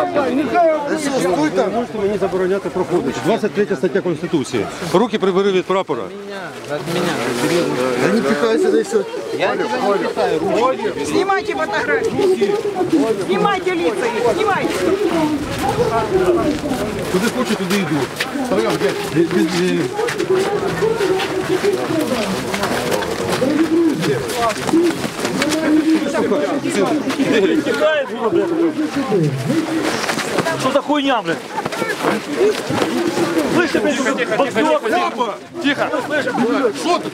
Ви можете мені забороняти проходити. 23 стаття Конституції. Руки прибери від прапора. Они пихаются да и все. Снимайте фотографии. Снимайте лица их, снимайте. Куди хочу, туди йду. Від- Тікає було, блядь. Що за хуйня, блядь? Слышите, блядь, тихо, тихо, тихо, тихо, тихо. Что тут?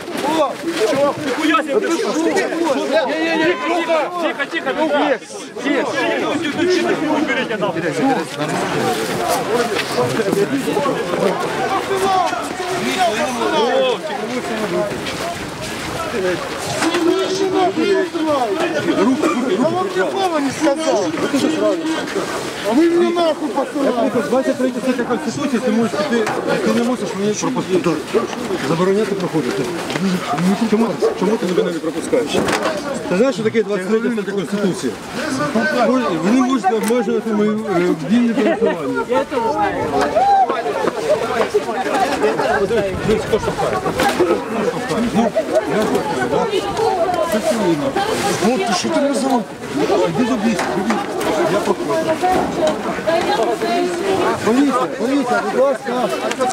Чего? Нихуя себе, блядь. Тихо, тихо, тихо, тихо. Тихо. Уберите нахуй. Я вам никого не сказал. А вы мне нахуй посылаете. 23 стаття Конституції, ти можеш піти, ти не мусиш мені пропустити. Забороняти проходити. Чому, чому ти мене не пропускаєш? Ти знаєш, що таке 23 стаття Конституції? Ви не можете обмежувати мою е, вільне пересування. Я теж знаю. Хто штовхає? Ну, я штовхаю, так? Це все видно. Вот ты что ты мне за руку? Іди за бійсь, я проходжу. Поліція, поліція, будь ласка,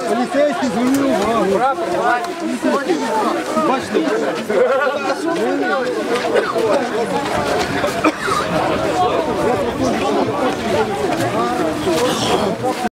поліцейський звернув увагу. Бачите?